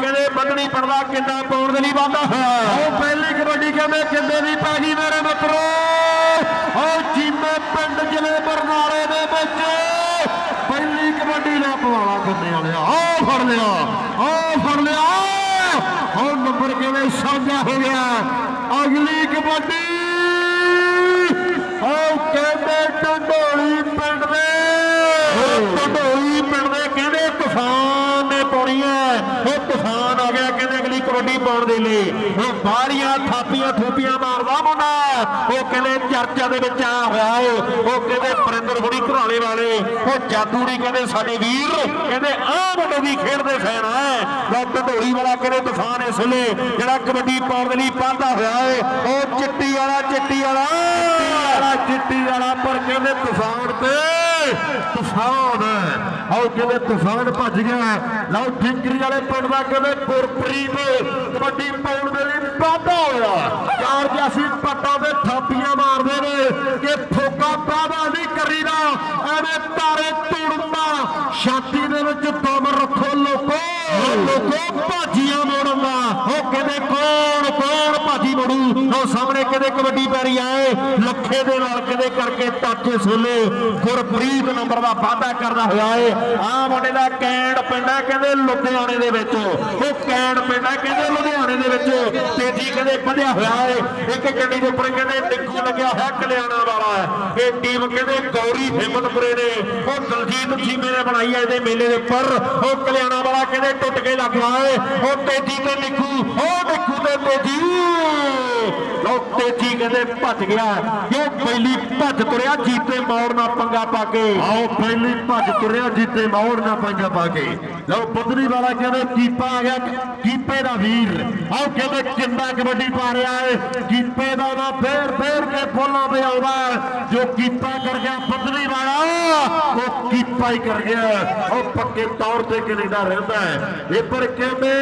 ਕਹਿੰਦੇ ਬੰਦਣੀ ਪੜਦਾ ਕਿੰਨਾ ਪਾਉਣ ਦੇ ਲਈ ਵਾਧਾ ਹੋਇਆ ਉਹ ਪਹਿਲੀ ਕਬੱਡੀ ਕਹਿੰਦੇ ਕਿੰਨੇ ਦੀ ਪੈ ਗਈ ਮੇਰੇ ਮਿੱਤਰੋ। ਉਹ ਜੀਮੇ ਪਿੰਡ ਜ਼ਿਲ੍ਹੇ ਬਰਨਾਲੇ ਦੇ ਵਿੱਚ ਪਹਿਲੀ ਕਬੱਡੀ ਦਾ ਪਵਾਲਾ ਕੰਨੇ ਵਾਲਿਆ। ਆਹ ਫੜ ਲਿਆ, ਆਹ ਫੜ ਲਿਆ। ਉਹ ਨੰਬਰ ਕਿਵੇਂ ਸਾਂਝਾ ਹੋ ਗਿਆ? ਅਗਲੀ ਕਬੱਡੀ। ਉਹ ਕਹਿੰਦੇ ਢੰਡੋਲੀ ਪਿੰਡ ਦੇ। ਟੰਡੋਲੀ ਪਿੰਡ ਦੇ ਕਹਿੰਦੇ ਤੂਫਾਨ ਪਾਉਣੀ ਹੈ। ਉਹ ਤੂਫਾਨ ਆ ਗਿਆ, ਕਹਿੰਦੇ ਅਗਲੀ ਕਬੱਡੀ ਪਾਉਣ ਦੇ ਲਈ। ਉਹ ਬਾਹਰੀਆਂ ਥਾਪੀਆਂ, ਥੂਪੀਆਂ ਮਾਰਦਾ ਮੁੰਡਾ। ਉਹ ਕਹਿੰਦੇ ਚਰਚਾ ਦੇ ਵਿੱਚ ਆ ਹੋਇਆ ਏ। ਉਹ ਕਹਿੰਦੇ ਪਰਿੰਦਰ ਹੁਣੀ ਘਰਾਲੇ ਵਾਲੇ। ਉਹ ਜਾਦੂ ਨਹੀਂ ਕਹਿੰਦੇ ਸਾਡੇ ਵੀਰ। ਕਹਿੰਦੇ ਆਹ ਮੁੰਡੇ ਦੀ ਖੇਡਦੇ ਫੈਨ ਹੈ ਲੋ ਢੰਡੋਲੀ ਵਾਲਾ ਕਹਿੰਦੇ ਤੂਫਾਨ ਇਸ ਵੇਲੇ ਜਿਹੜਾ ਕਬੱਡੀ ਪਾਉਣ ਦੇ ਲਈ ਪਾਉਂਦਾ ਹੋਇਆ ਏ। ਉਹ ਚਿੱਟੀ ਵਾਲਾ ਚਿੱਟੀ ਵਾਲਾ। ਵਾਲਾ, ਚਿੱਟੀ ਵਾਲਾ, ਪਰ ਕਹਿੰਦੇ ਤੂਫਾਨ ਤੇ ਤੂਫਾਨ। ਆਓ ਕਿਵੇਂ ਤੂਫਾਨ ਭੱਜ ਗਿਆ? ਲਓ ਠਿੰਕਰੀ ਵਾਲੇ ਪਿੰਡ ਦਾ ਕਹਿੰਦੇ ਗੁਰਪ੍ਰੀਤ ਕਬੱਡੀ ਪਾਉਣ ਦੇ ਲਈ ਵਾਧਾ ਹੋਇਆ। ਚਾਰ ਜਾਸੀ ਪੱਟਾਂ ਤੇ ਥਾਪੀਆਂ ਮਾਰਦੇ ਨੇ ਕਿ ਫੋਕਾ ਵਾਧਾ ਨਹੀਂ ਕਰੀਦਾ? ਐਵੇਂ ਤਾਰੇ ਤੋੜਦਾ ਛਾਤੀ ਦੇ ਵਿੱਚ ਦਮ ਰੱਖੋ ਲੋਕੋ। ਲੋਕੋ, ਭਾਜੀਆਂ ਮੋੜਨ। ਦਾ ਉਹ ਕਹਿੰਦੇ, ਕੌਣ ਕੌਣ ਭਾਜੀ ਮੋੜੂ? ਉਹ ਸਾਹਮਣੇ ਕਹਿੰਦੇ ਕਬੱਡੀ ਪੈਰੀ ਆਏ, ਲੱਖੇ ਦੇ ਨਾਲ ਕਹਿੰਦੇ ਕਰਕੇ ਟਾਚੇ ਸੋਲੇ, ਗੁਰਪ੍ਰੀਤ ਨੰਬਰ ਦਾ ਵਾਅਦਾ ਕਰਦਾ ਹੋਇਆ ਏ। ਆ ਮੁੰਡੇ ਦਾ ਕੈਂਡ ਪਿੰਡਾ ਕਹਿੰਦੇ ਲੁਧਿਆਣੇ ਦੇ ਵਿੱਚ। ਉਹ ਕੈਂਡ ਪਿੰਡਾ ਕਹਿੰਦੇ ਲੁਧਿਆਣੇ ਦੇ ਵਿੱਚ। ਤੇਜੀ ਕਹਿੰਦੇ ਵਧਿਆ ਹੋਇਆ ਏ। ਇੱਕ ਗੱਡੀ ਦੇ ਉੱਪਰ ਕਹਿੰਦੇ ਨਿੱਕੂ ਲੱਗਿਆ ਹੋਇਆ, ਕਲਿਆਣਾ ਵਾਲਾ ਇਹ ਟੀਮ ਕਹਿੰਦੇ ਗੌਰੀ ਹਿੰਮਤਪੁਰੇ ਨੇ। ਉਹ ਦਲਜੀਤ ਚੀਮੇ ਨੇ ਬਣਾਈ ਹੈ ਇਹਦੇ ਮੇਲੇ ਦੇ ਉੱਪਰ। ਉਹ ਕਲਿਆਣਾ ਵਾਲਾ ਕਹਿੰਦੇ ਟੁੱਟ ਕੇ ਲੱਗ ਗਿਆ ਏ। ਉਹ ਤੇਜੀ ਤੇ ਨਿੱਕੂ ਉਹ ਨਿੱਕੂ ਤੇ ਤੇਜੀ। ਉਹ ਤੇਜੀ ਕਹਿੰਦੇ ਭੱਜ ਗਿਆ। ਕਿਉਂ? ਪਹਿਲੀ ਭੱਜ ਤੁਰਿਆ, ਜੀਤੇ ਮੌੜ ਨਾਲ ਪੰਗਾ ਪਾ ਕੇ। ਆਓ, ਪਹਿਲੀ ਭੱਜ ਤੁਰਿਆ, ਜੀਤੇ ਮੌੜ ਨਾਲ ਪੰਗਾ ਪਾ ਕੇ। ਲਓ, ਬੁੱਧਰੀ ਵਾਲਾ ਕਹਿੰਦੇ ਕੀਪਾ ਆ ਗਿਆ, ਕੀਪੇ ਦਾ ਵੀਰ। ਆਓ, ਕਹਿੰਦੇ ਕਿੰਦਾ ਕਬੱਡੀ ਪਾ ਰਿਹਾ ਏ ਕੀਪੇ ਦਾ ਉਹਦਾ ਫੇਰ ਫੇਰ ਕੇ ਫੁੱਲਾਂ ਤੇ ਆਉਂਦਾ ਜੋ ਕੀਪਾ ਕਰ ਗਿਆ ਬੁੱਧਰੀ ਵਾਲਾ, ਉਹ ਕੀਪਾ ਹੀ ਕਰ ਗਿਆ। ਉਹ ਪੱਕੇ ਤੌਰ ਤੇ ਕੈਨੇਡਾ ਰਹਿੰਦਾ ਹੈ। ਇਹ ਪਰ ਕਹਿੰਦੇ,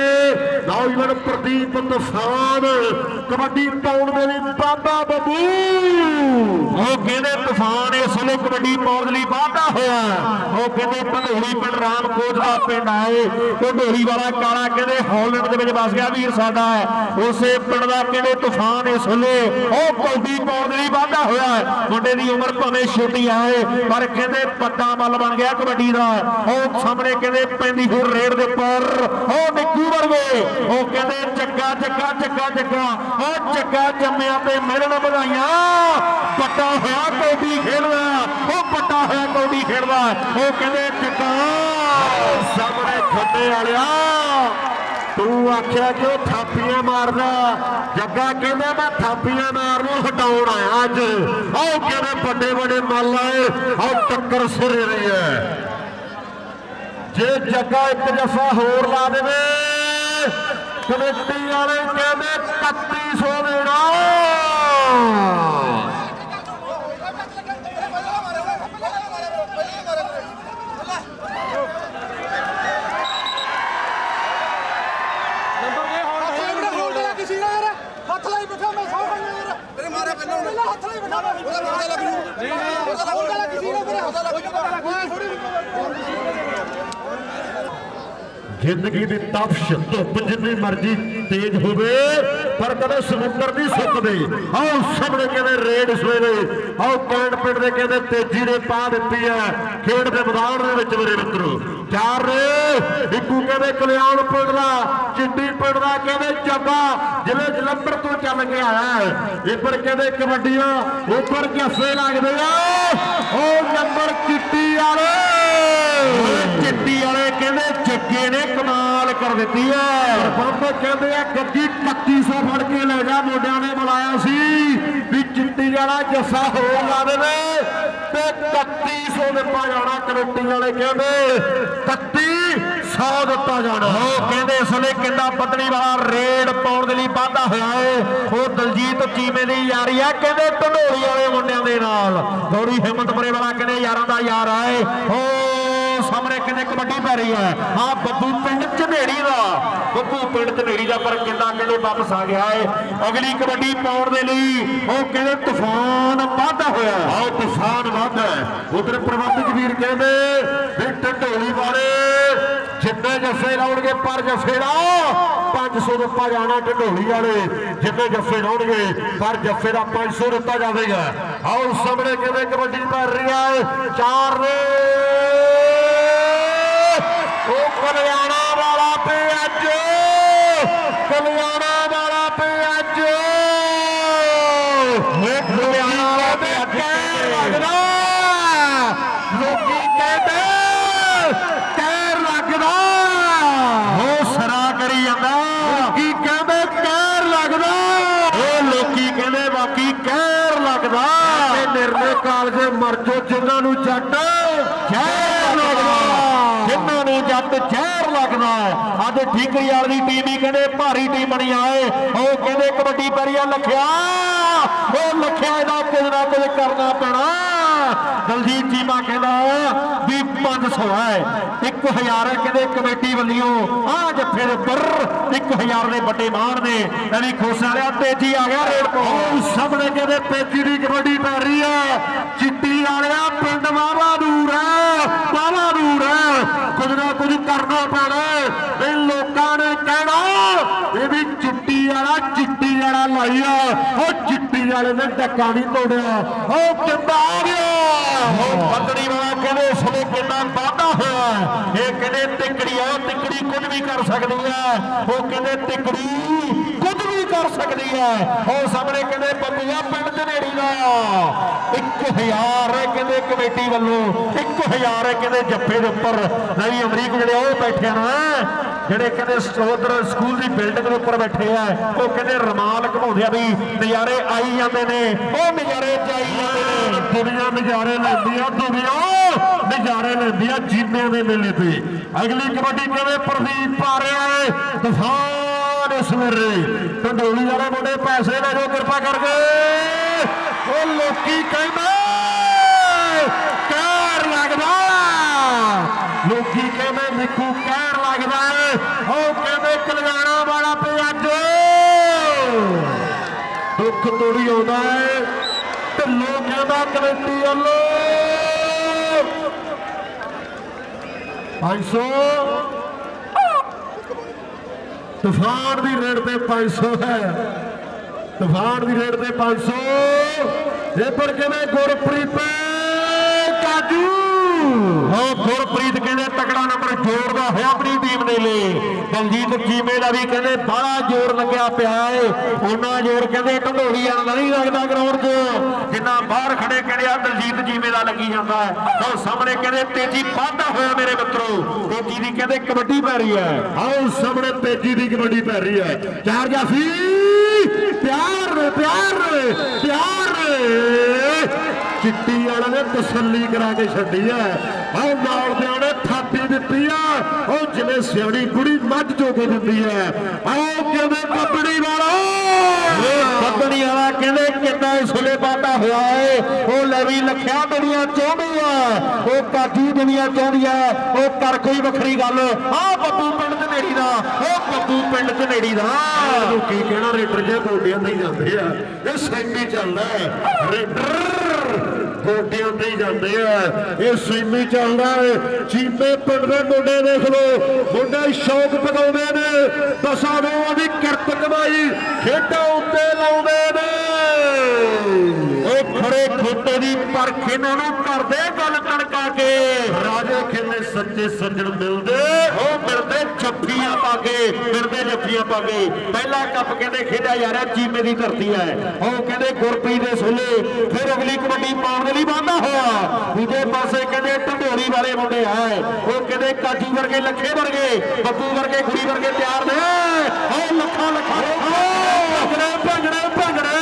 ਨੌਜਵਾਨ ਪ੍ਰਦੀਪ ਤੂਫਾਨ, ਕਬੱਡੀ ਪਾਉਣ ਦੇ ਲਈ ਬਾਬਾ ਬੱਬੂ। ਉਹ ਕਹਿੰਦੇ ਤੂਫਾਨ ਇਸ ਵੇਲੇ ਕਬੱਡੀ ਪਾਉਣ ਲਈ ਵਾਧਾ ਹੋਇਆ। ਉਹ ਕਹਿੰਦੇ ਭੰਡੋਲੀ ਪਿੰਡ ਰਾਮਕੋਟ ਦਾ ਪਿੰਡ ਆਏ। ਭੰਡੋਲੀ ਵਾਲਾ ਕਾਲਾ ਕਹਿੰਦੇ ਹਾਲੈਂਡ ਦੇ ਵਿੱਚ ਵਸ ਗਿਆ ਵੀਰ ਸਾਡਾ। ਉਸੇ ਪਿੰਡ ਦਾ ਕਹਿੰਦੇ ਤੂਫਾਨ ਇਸ ਵੇਲੇ ਉਹ ਕਬੱਡੀ ਪਾਉਣ ਲਈ ਵਾਧਾ ਹੋਇਆ। ਮੁੰਡੇ ਦੀ ਉਮਰ ਭਾਵੇਂ ਛੋਟੀ ਆਏ, ਪਰ ਕਹਿੰਦੇ ਪੱਟਾ ਮੱਲ ਬਣ ਗਿਆ ਕਬੱਡੀ ਦਾ। ਉਹ ਸਾਹਮਣੇ ਕਹਿੰਦੇ ਪੈਂਦੀ ਹੋਰ ਰੇਡ ਦੇ ਉੱਪਰ ਉਹ ਨਿੱਕੂ ਵਰਗੇ। ਉਹ ਕਹਿੰਦੇ ਚੱਕਾ ਚੱਕਾ ਚੱਕਾ ਚੱਕਾ। ਉਹ ਚੱਕਾ ਜੰਮਿਆ ਤੇ ਮਿਲਣ ਵਧਾਈਆਂ। ਪੱਟਾ ਹੋਇਆ ਕੌਡੀ ਖੇਡਦਾ। ਉਹ ਪੱਟਾ ਹੋਇਆ ਕੌਡੀ ਖੇਡਦਾ। ਉਹ ਕਹਿੰਦੇ ਚੱਕਾ ਸਾਹਮਣੇ ਖੱਡੇ ਵਾਲਿਆ। ਤੂੰ ਆਖਿਆ ਕਿ ਉਹ ਥਾਪੀਆਂ ਮਾਰਦਾ। ਜੱਗਾ ਕਹਿੰਦਾ, ਮੈਂ ਥਾਪੀਆਂ ਮਾਰ ਨੂੰ ਹਟਾਉਣ ਆਇਆ ਅੱਜ। ਆਹ ਕਹਿੰਦੇ, ਵੱਡੇ ਵੱਡੇ ਮੱਲ ਆਏ। ਆਹ ਟੱਕਰ ਸਿਰੇ ਰਹੀ ਹੈ। ਜੇ ਜੱਗਾ ਇੱਕ ਜਫਾ ਹੋਰ ਲਾ ਦੇਵੇ, ਕਮੇਟੀ ਵਾਲੇ ਕਹਿੰਦੇ 3100 ਦੇਣਾ ਹੱਥ ਲਾਈ ਬਿਠਾ ਮੈਂ ਸੌ ਖਾਣਾ ਯਾਰ ਤੇਰੇ ਪਹਿਲਾਂ ਹੱਥ ਲਾਈ ਬਿਠਾ ਮੈਂ ਉਹਦਾ ਲੱਗ ਨਹੀਂ ਨਹੀਂ ਉਹਦਾ ਲੱਗ ਕਿਸੇ ਨੂੰ ਮੇਰੇ ਹੱਥ ਲੱਗ ਜ਼ਿੰਦਗੀ ਦੀ ਤਪਸ਼ ਧੁੱਪ ਜਿੰਨੀ ਮਰਜ਼ੀ ਤੇਜ਼ ਹੋਵੇ, ਪਰ ਕਦੇ ਸਮੁੰਦਰ ਨਹੀਂ ਸੁੱਕਦੇ। ਆਓ ਸਾਹਮਣੇ ਕਹਿੰਦੇ ਰੇਡ ਸਵੇਰੇ ਆਓ ਕੈਂਡ ਪਿੰਡ ਦੇ ਕਹਿੰਦੇ ਤੇਜ਼ੀ ਨੇ ਪਾ ਦਿੱਤੀ ਹੈ। ਖੇਡ ਦੇ ਮੈਦਾਨ ਦੇ ਵਿੱਚ ਮੇਰੇ ਮਿੱਤਰੋ। ਚਾਰ ਰੇ ਇੱਕੂ ਕਹਿੰਦੇ ਕਲਿਆਣ ਪਿੰਡ ਦਾ, ਚਿੱਟੀ ਪਿੰਡ ਦਾ ਕਹਿੰਦੇ ਜੱਗਾ ਜਿਵੇਂ ਜਲੰਧਰ ਤੋਂ ਚੱਲ ਕੇ ਆਇਆ ਹੈ। ਇੱਧਰ ਕਹਿੰਦੇ ਕਬੱਡੀਆਂ, ਉੱਪਰ ਜੱਫੇ ਲੱਗਦੇ ਆ। ਉਹ ਨੰਬਰ ਚਿੱਟੀ ਵਾਲੇ। ਚਿੱਟੀ ਜੱਗੇ ਨੇ ਕਮਾਲ ਕਰ ਦਿੱਤੀ ਹੈ। ਬੰਬ ਕਹਿੰਦੇ ਆ ਗੱਡੀ 3100 ਫੜ ਕੇ ਲੈ ਜਾ ਮੋਢਿਆਂ ਨੇ ਬੁਲਾਇਆ ਸੀ ਵੀ ਚਿੱਟੀ ਵਾਲਾ ਜੱਸਾ ਹੋਰ ਲਾ ਦੇਵੇ ਤੇ 3100 ਦਿੱਤਾ ਜਾਣਾ ਕਮੇਟੀ ਵਾਲੇ ਕਹਿੰਦੇ। 3100 ਦਿੱਤਾ ਜਾਣਾ। ਉਹ ਕਹਿੰਦੇ ਇਸ ਵੇਲੇ ਕਿੰਨਾ ਪਤਨੀ ਵਾਲਾ ਰੇਡ ਪਾਉਣ ਦੇ ਲਈ ਵਾਧਾ ਹੋਇਆ ਏ। ਉਹ ਦਲਜੀਤ ਚੀਮੇ ਦੀ ਯਾਰੀ ਆ ਕਹਿੰਦੇ ਢੰਡੋਰੀ ਵਾਲੇ ਮੁੰਡਿਆਂ ਦੇ ਨਾਲ। ਗੌਰੀ ਹਿੰਮਤਪੁਰੇ ਵਾਲਾ ਕਹਿੰਦੇ ਯਾਰਾਂ ਦਾ ਯਾਰ ਆਏ ਉਹ ਸਾਹਮਣੇ ਕਹਿੰਦੇ ਕਬੱਡੀ ਪੈ ਰਹੀ ਹੈ? ਆ ਬੱਬੂ ਪਿੰਡ ਝਨੇੜੀ ਦਾ। ਬੱਬੂ ਪਿੰਡ ਝਨੇੜੀ ਦਾ ਪਰ ਕਿੰਨਾ ਕਹਿੰਦੇ ਵਾਪਸ ਆ ਗਿਆ ਏ ਅਗਲੀ ਕਬੱਡੀ ਪਾਉਣ ਦੇ ਲਈ ਉਹ ਕਹਿੰਦੇ ਤੂਫਾਨ ਵਾਧਾ ਹੋਇਆ? ਆਹ ਤੂਫਾਨ ਵਾਧਾ ਉਧਰ ਪ੍ਰਬੰਧਕ ਵੀਰ ਕਹਿੰਦੇ ਵੀ ਢੰਡੋਲੀ ਵਾਲੇ ਜਿੰਨੇ ਜੱਫੇ ਲਾਉਣਗੇ, ਪਰ ਜੱਫੇ ਦਾ 500 ਦਿੱਤਾ ਜਾਣਾ ਢੰਡੋਲੀ ਵਾਲੇ। ਜਿੰਨੇ ਜੱਫੇ ਲਾਉਣਗੇ, ਪਰ ਜੱਫੇ ਦਾ 500 ਦਿੱਤਾ ਜਾਵੇਗਾ। ਆਓ ਸਾਹਮਣੇ ਕਿਵੇਂ ਕਬੱਡੀ ਪੈ ਰਹੀ ਹੈ? ਚਾਰ ਨੇ। ਉਹ ਕਲਿਆਣਾ ਵਾਲਾ ਤੇ ਅੱਜ ਕਲਿਆਣਾ ਵਾਲਾ ਤੇ ਅੱਜ ਕਲਿਆਣਾ ਵਾਲਾ ਤੇ ਅੱਜ ਲੱਗਦਾ? ਲੋਕੀ ਕਹਿੰਦੇ ਕਹਿਰ ਲੱਗਦਾ? ਉਹ ਸਰਾ ਕਰੀ ਜਾਂਦਾ। ਲੋਕੀ ਕਹਿੰਦੇ ਕਹਿਰ ਲੱਗਦਾ? ਉਹ ਲੋਕੀ ਕਹਿੰਦੇ ਬਾਕੀ ਕਹਿਰ ਲੱਗਦਾ? ਤੇ ਨਿਰਣੇ ਕਾਲਜੇ ਮਰ ਜੋ ਜਿਨ੍ਹਾਂ ਨੂੰ ਜੱਟ ਜ਼ਹਿਰ ਲੱਗਦਾ? ਜਿਨ੍ਹਾਂ ਜ਼ਹਿਰ ਲੱਗਦਾ ਅੱਜ ਠੀਕਰੀ ਵਾਲੀ ਦੀ ਟੀਮ ਹੀ ਕਹਿੰਦੇ ਭਾਰੀ ਟੀਮ ਬਣੀ ਆਏ। ਉਹ ਕਹਿੰਦੇ ਕਬੱਡੀ ਪੈਰੀਆ ਲਖਿਆ। ਉਹ ਲਖਿਆ ਇਹਦਾ ਕੁਝ ਨਾ ਕੁਝ ਕਰਨਾ ਪੈਣਾ। ਦਲਜੀਤ ਚੀਮਾ ਕਹਿੰਦਾ ਵੀ 500 ਹੈ। 1000 ਕਹਿੰਦੇ ਕਮੇਟੀ ਵੱਲੋਂ। ਆ ਜੱਫੇ ਦੇ ਉੱਪਰ 1000 ਦੇ ਵੱਡੇ ਮਾਰ ਨੇ। ਐਵੇਂ ਖੁਸ਼ ਵਾਲਿਆ ਤੇਜੀ ਆ ਗਿਆ ਰੇਡ ਤੋਂ ਸਾਹਮਣੇ ਕਹਿੰਦੇ ਤੇਜੀ ਦੀ ਕਬੱਡੀ ਪੈ ਰਹੀ ਹੈ। ਚਿੱਟੀ ਵਾਲਿਆ ਪਿੰਡ ਵਾਵਾ ਦੂਰ ਹੈ ਵਾਵਾ ਦੂਰ ਹੈ। ਕੁਝ ਕਰਨਾ ਪੈਣਾ ਇਹ ਲੋਕਾਂ ਨੇ ਕਹਿਣਾ ਇਹ ਵੀ ਚਿੱਟੀ ਵਾਲਾ ਚਿੱਟੀ ਵਾਲਾ ਲਾਈਆ ਉਹ ਚਿੱਟੀ ਵਾਲੇ ਨੇ ਡੱਕਾ ਨਹੀਂ ਤੋੜਿਆ। ਉਹ ਕਿੰਦਾ ਆ ਗਿਆ। ਉਹ ਪਤੜੀ ਵਾਲਾ ਕਹਿੰਦੇ, ਇਸ ਕਿੰਨਾ ਵਾਧਾ ਹੋਇਆ ਇਹ ਕਹਿੰਦੇ ਟਿਕੜੀ ਆ ਟਿਕੜੀ ਕੁਝ ਵੀ ਕਰ ਸਕਦੀ ਹੈ ਉਹ ਕਹਿੰਦੇ ਟਿਕੜੀ ਕੁਝ ਵੀ ਕਰ ਸਕਦੀ ਹੈ ਉਹ ਸਾਹਮਣੇ ਕਹਿੰਦੇ, ਬੱਬੂਆ ਪਿੰਡ ਧਨੇੜੀ ਦਾ। 1000 ਹੈ ਕਹਿੰਦੇ ਕਮੇਟੀ ਵੱਲੋਂ? 1000 ਹੈ ਕਹਿੰਦੇ ਜੱਫੇ ਦੇ ਉੱਪਰ? ਨਵੀਂ ਅਮਰੀਕ ਜਿਹੜੇ ਉਹ ਬੈਠੇ ਨਾ, ਜਿਹੜੇ ਕਹਿੰਦੇ ਸਟੋਦਰ ਸਕੂਲ ਦੀ ਬਿਲਡਿੰਗ ਦੇ ਉੱਪਰ ਬੈਠੇ ਆ, ਉਹ ਕਹਿੰਦੇ ਰਮਾਲ ਘਮਾਉਂਦੇ ਆ ਵੀ ਨਜ਼ਾਰੇ ਆਈ ਜਾਂਦੇ ਨੇ, ਉਹ ਨਜ਼ਾਰੇ ਚ ਆਈ ਜਾਂਦੇ ਨੇ। ਦੁਨੀਆ ਨਜ਼ਾਰੇ ਲੈਂਦੀ ਆ, ਦੁਨੀਆ ਨਜ਼ਾਰੇ ਲੈਂਦੀ ਆ ਜੀਮਿਆਂ ਦੇ ਮੇਲੇ ਤੇ। ਅਗਲੀ ਕਬੱਡੀ ਕਿਵੇਂ ਪ੍ਰਦੀਪ ਪਾ ਰਿਹਾ ਏ? ਤੂਫਾਨ ਇਸ ਵੇਲੇ। ਢੰਡੋਲੀ ਵਾਲੇ ਮੁੰਡੇ ਪੈਸੇ ਲੈ ਜਾਓ, ਕਿਰਪਾ ਕਰਕੇ। ਉਹ ਲੋਕੀ ਕਹਿੰਦੇ, ਕਹਿਰ ਲੱਗਦਾ ਲੋਕੀ ਕਹਿੰਦੇ, ਨਿੱਕੂ, ਕਹਿਰ ਲੱਗਦਾ ਉਹ ਕਹਿੰਦੇ, ਕਲਿਆਣਾ ਵਾਲਾ ਤੇ ਅੱਜ ਦੁੱਖ ਤੋੜੀ ਆਉਂਦਾ ਏ। ਢਿੱਲੋਂ ਕਹਿੰਦਾ ਕਮੇਟੀ ਵੱਲੋਂ 500 ਤੂਫਾਨ ਦੀ ਰੇਟ ਤੇ 500 ਹੈ। ਤੂਫਾਨ ਦੀ ਰੇਟ ਤੇ 500 ਇਹ ਪਰ ਗੁਰਪ੍ਰੀਤ? ਹੋ ਗੁਰਪ੍ਰੀਤ ਕਹਿੰਦੇ ਤਕੜਾ ਨੰਬਰ ਜੋੜਦਾ ਹੋਇਆ, ਆਪਣੀ ਟੀਮ ਦੇ ਲਈ ਦਲਜੀਤ ਚੀਮੇ ਦਾ ਵੀ ਕਹਿੰਦੇ ਬੜਾ ਜ਼ੋਰ ਲੱਗਿਆ ਪਿਆ ਏ। ਉਹਨਾਂ ਜ਼ੋਰ ਕਹਿੰਦੇ ਢੰਡੋਲੀ ਵਾਲਾ ਨਹੀਂ ਲੱਗਦਾ ਗਰਾਊਂਡ 'ਚ। ਜਿੰਨਾ ਬਾਹਰ ਖੜੇ ਕਹਿੰਦੇ ਆ, ਦਲਜੀਤ ਜੀਮੇ ਦਾ ਲੱਗੀ ਜਾਂਦਾ ਹੈ ਉਹ ਸਾਹਮਣੇ ਕਹਿੰਦੇ ਤੇਜੀ ਵਾਧਾ ਹੋਇਆ ਮੇਰੇ ਮਿੱਤਰੋ। ਤੇਜੀ ਦੀ ਕਹਿੰਦੇ ਕਬੱਡੀ ਪੈ ਰਹੀ ਹੈ ਆਓ ਸਾਹਮਣੇ ਤੇਜੀ ਦੀ ਕਬੱਡੀ ਪੈ ਰਹੀ ਹੈ ਚਾਰ ਜਾਫੀ ਪਿਆਰ ਪਿਆਰ ਪਿਆਰ। ਚਿੱਟੀ ਵਾਲੇ ਨੇ ਤਸੱਲੀ ਕਰਾ ਕੇ ਛੱਡੀ ਹੈ। ਆਹ ਨਾਲ ਦੇ ਉਹਨੇ ਥਾਪੀ ਦਿੱਤੀ ਆ। ਉਹ ਜਿਵੇਂ ਸਿਆਣੀ ਕੁੜੀ ਮੱਝ ਕੇ ਦਿੰਦੀ ਹੈ। ਆਹ ਕਹਿੰਦੇ ਕੱਪੜੀ ਵਾਲਾ? ਕੱਪੜੀ ਵਾਲਾ ਕਹਿੰਦੇ ਕਿੰਨਾ ਇਸ ਵੇਲੇ ਬਾਟਾ ਹੋਇਆ ਏ? ਉਹ ਲੈਵੀ ਲਖਿਆ ਦੁਨੀਆ ਚਾਹੁੰਦੀ ਆ। ਉਹ ਕਾਜੀ ਦੁਨੀਆ ਚਾਹੁੰਦੀ ਆ। ਉਹ ਕਰ ਕੋਈ ਵੱਖਰੀ ਗੱਲ। ਆਹ ਬੱਬੂ ਪਿੰਡ ਤੇ ਨੇੜੀ ਦਾ। ਉਹ ਬੱਬੂ ਪਿੰਡ ਤੇ ਨੇੜੀ ਦਾ। ਉਹ ਕੀ ਕਹਿਣਾ ਰੇਡਰ ਜੇ ਗੋਡਿਆਂ ਨਹੀਂ ਜਾਂਦੇ ਆ। ਇਹ ਸੈਂਡੀ ਚੱਲਦਾ। ਰੇਡਰ। ਗੋਡਿਆਂ ਤੇ ਜਾਂਦੇ ਆ। ਇਹ ਸੈਂਡੀ ਚੱਲਦਾ ਹੈ ਚੀਮੇ ਪਿੰਡ ਦੇ ਮੁੰਡੇ ਦੇਖ ਲੋ ਮੁੰਡੇ ਸ਼ੌਕ ਪਕਾਉਂਦੇ ਨੇ। ਦਸਾਂ ਨੌਂ ਦੀ ਕਿਰਤ ਕਮਾਈ ਖੇਡਾਂ ਉੱਤੇ ਲਾਉਂਦੇ ਨੇ। ਉਹ ਖੜੇ ਖੋਟੇ ਦੀ ਪਰਖ ਇਹਨਾਂ ਨੂੰ ਕਰਦੇ ਗੱਲ ਕਣਕਾ ਕੇ। ਰਾਜੇ ਖੇਲੇ ਸੱਚੇ ਸੱਜਣ ਮਿਲਦੇ ਜੱਫੀਆਂ ਪਾ ਕੇ ਮਿਲਦੇ ਜੱਫੀਆਂ ਪਾ ਕੇ। ਪਹਿਲਾ ਕੱਪ ਕਹਿੰਦੇ ਖੇਡਿਆ ਜਾ ਰਿਹਾ, ਚੀਮੇ ਦੀ ਧਰਤੀ ਹੈ। ਉਹ ਕਹਿੰਦੇ ਗੁਰਪ੍ਰੀਤ ਦੇ ਸੋਲੇ, ਫਿਰ ਅਗਲੀ ਕਬੱਡੀ ਪਾਉਣ ਦੇ ਲਈ ਵਾਧਾ ਹੋਇਆ। ਦੂਜੇ ਪਾਸੇ ਕਹਿੰਦੇ ਢੰਡੋਰੀ ਵਾਲੇ ਮੁੰਡੇ ਹੈ ਉਹ ਕਹਿੰਦੇ ਕਾਜੂ ਵਰਗੇ, ਲੱਖੇ ਵਰਗੇ, ਬੱਬੂ ਵਰਗੇ, ਕੁੜੀ ਵਰਗੇ ਤਿਆਰ ਨੇ। ਉਹ ਲੱਖਾਂ ਲੱਖਾਂ ਭੰਗੜੇ ਭੰਗੜੇ ਭੰਗੜੇ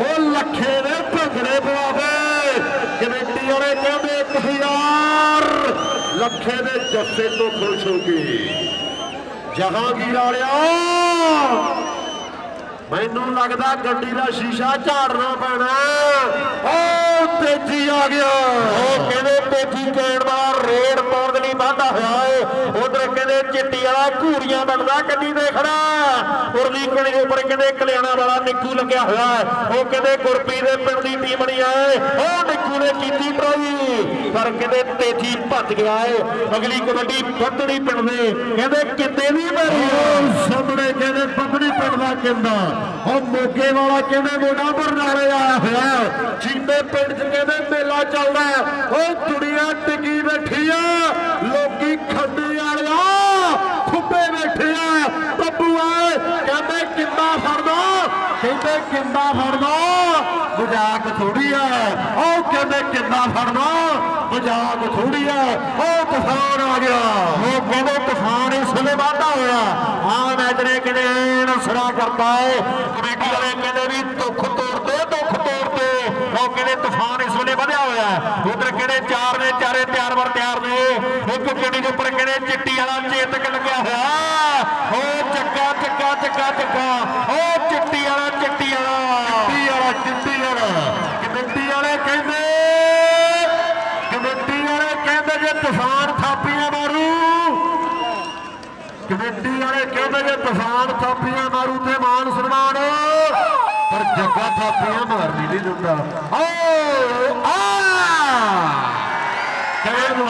ਉਹ ਲੱਖੇ ਨੇ ਭੰਗੜੇ ਪਵਾਵੇ ਕਮੇਟੀ ਵਾਲੇ ਕਹਿੰਦੇ 1000 ਲੱਖੇ ਦੇ ਜੱਫੇ ਤੋਂ ਖੁਸ਼ ਹੋ ਕੇ। ਜਹਾਂਗੀਰ ਵਾਲਿਆ ਮੈਨੂੰ ਲੱਗਦਾ ਗੱਡੀ ਦਾ ਸ਼ੀਸ਼ਾ ਝਾੜਨਾ ਪੈਣਾ। ਉਹ ਤੇਜੀ ਆ ਗਿਆ। ਉਹ ਕਹਿੰਦੇ ਤੇਜੀ ਕਹਿਣ ਦਾ ਰੇਡ ਪਾਉਣ ਲਈ ਵਾਧਾ ਹੋਇਆ? ਚਿੱਟੀ ਵਾਲਾ ਘੂਰੀਆਂ ਬਣਦਾ ਕੰਨੀ ਤੇ ਖੜਾ। ਉਰਲੀ ਕਣੀ ਦੇ ਉੱਪਰ ਕਹਿੰਦੇ ਕਲਿਆਣਾ ਵਾਲਾ ਨਿੱਕੂ ਲੱਗਿਆ ਹੋਇਆ ਹੈ। ਉਹ ਕਹਿੰਦੇ ਗੁਰਪ੍ਰੀਤ ਦੇ ਪਿੰਡ ਦੀ ਟੀਮ ਬਣੀ ਆਏ। ਉਹ ਨਿੱਕੂ ਨੇ ਕੀਤੀ ਟਰਾਈ ਪਰ ਕਹਿੰਦੇ ਤੇਜੀ ਭੱਜ ਗਿਆ ਏ। ਅਗਲੀ ਕਬੱਡੀ ਪੱਤਣੀ ਪਿੰਡ ਦੇ। ਕਹਿੰਦੇ ਕਿਤੇ ਨਹੀਂ ਮਰੀ ਸਾਹਮਣੇ ਕਹਿੰਦੇ ਪੱਤਣੀ ਪਿੰਡ ਦਾ ਕਹਿੰਦਾ। ਉਹ ਮੋਗੇ ਵਾਲਾ ਕਹਿੰਦੇ ਮੋਢਾ ਬਰਨਾਲੇ ਆਇਆ ਹੋਇਆ ਚੀਮੇ ਪਿੰਡ 'ਚ ਕਹਿੰਦੇ ਮੇਲਾ ਚੱਲਦਾ ਉਹ ਦੁਨੀਆ ਟਿਕੀ ਬੈਠੀ ਆ। ਲੋਕੀ ਖੱਡੇ ਵਾਲਿਆ। ਖੁੱਬੇ ਬੈਠੇ ਆ। ਬੱਬੂ ਆਏ ਕਹਿੰਦੇ ਕਿੰਦਾ ਫੜਦਾ ਕਹਿੰਦੇ ਕਿੰਦਾ ਫੜਦਾ ਮਜ਼ਾਕ ਥੋੜੀ ਆ। ਉਹ ਕਹਿੰਦੇ ਕਿੰਦਾ ਫੜਦਾ ਮਜ਼ਾਕ ਥੋੜੀ ਆ। ਉਹ ਤੂਫਾਨ ਆ ਗਿਆ। ਉਹ ਕਹਿੰਦੇ ਤੂਫਾਨ ਇਸ ਵੇਲੇ ਵਾਧਾ ਹੋਇਆ। ਹਾਂ ਮੈਚ ਨੇ ਕਹਿੰਦੇ ਐਨ ਸਰਾ ਕਰਤਾ ਏ। ਕਮੇਟੀ ਵਾਲੇ ਕਹਿੰਦੇ ਵੀ ਦੁੱਖ ਤੋੜਦੇ ਦੁੱਖ ਤੋੜਦੇ ਕਹਿੰਦੇ ਤੂਫਾਨ ਇਸ ਵੇਲੇ ਵਧਿਆ ਹੋਇਆ ਉਧਰ ਕਹਿੰਦੇ ਚਾਰ ਨੇ? ਚਾਰੇ ਤਿਆਰ ਵਰ ਤਿਆਰ ਨੇ। ਇੱਕ ਕਿਹੜੀ ਦੇ ਉੱਪਰ ਕਹਿੰਦੇ ਚਿੱਟੀ ਵਾਲਾ ਚੇਤਕ ਲੱਗਿਆ ਹੋਇਆ। ਉਹ ਚੱਕਾ ਚੱਕਾ ਚੱਕਾ ਚੱਕਾ। ਉਹ ਚਿੱਟੀ ਵਾਲਾ ਚਿੱਟੀ ਵਾਲਾ। ਚਿੱਟੀ ਵਾਲਾ ਚਿੱਟੀ ਵਾਲਾ। ਕਮੇਟੀ ਵਾਲੇ ਕਹਿੰਦੇ ਕਮੇਟੀ ਵਾਲੇ ਕਹਿੰਦੇ ਜੇ ਤੂਫਾਨ ਥਾਪੀਆਂ ਮਾਰੂ। ਕਮੇਟੀ ਵਾਲੇ ਕਹਿੰਦੇ ਜੇ ਤੂਫਾਨ ਥਾਪੀਆਂ ਮਾਰੂ ਤੇ ਮਾਨ ਸਨਮਾਨ। ਪਰ ਜੱਗਾ ਥਾਪੀਆਂ ਮਾਰਨੀ ਨਹੀਂ ਦਿੰਦਾ। ਓ, ਆ! ਕਹਿਣ ਨੂੰ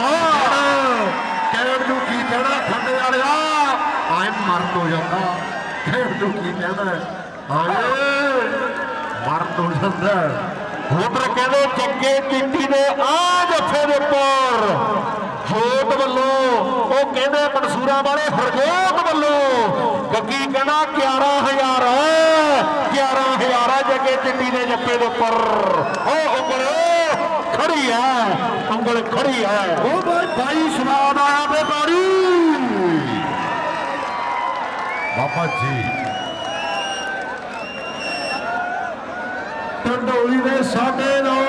ਕਹਿਣ ਨੂੰ ਕੀ ਕਹਿਣਾ ਖੰਡੇ ਵਾਲਿਆ? ਆਏ ਮਰਨ ਹੋ ਜਾਂਦਾ। ਕਹਿਣ ਨੂੰ ਕੀ ਕਹਿਣਾ? ਆਏ ਮਰਨ ਹੋ ਜਾਂਦਾ। ਉਧਰ ਕਹਿੰਦੇ ਚੱਕੇ ਚਿੱਟੀ ਦੇ ਆ ਜੱਫੇ ਦੇ ਉੱਪਰ। ਜੋਤ ਵੱਲੋਂ, ਉਹ ਕਹਿੰਦੇ ਮਨਸੂਰਾ ਵਾਲੇ ਹਰਜੋਤ ਵੱਲੋਂ। ਗੱਗੀ ਕਹਿੰਦਾ 11000 11000 ਜੱਗੇ ਚਿੱਟੀ ਦੇ ਜੱਫੇ ਦੇ ਉੱਪਰ। ਉਹ ਉਂਗਲ ਖੜੀ ਹੈ ਉਂਗਲ ਖੜੀ ਹੈ ਉਹ ਬਾਈ ਬਾਈ ਸਵਾਦ ਆਇਆ ਤੇ ਬਾਰੀ। ਬਾਬਾ ਜੀ। ਢੰਡੋਲੀ ਦੇ ਸਾਡੇ ਨਾਲ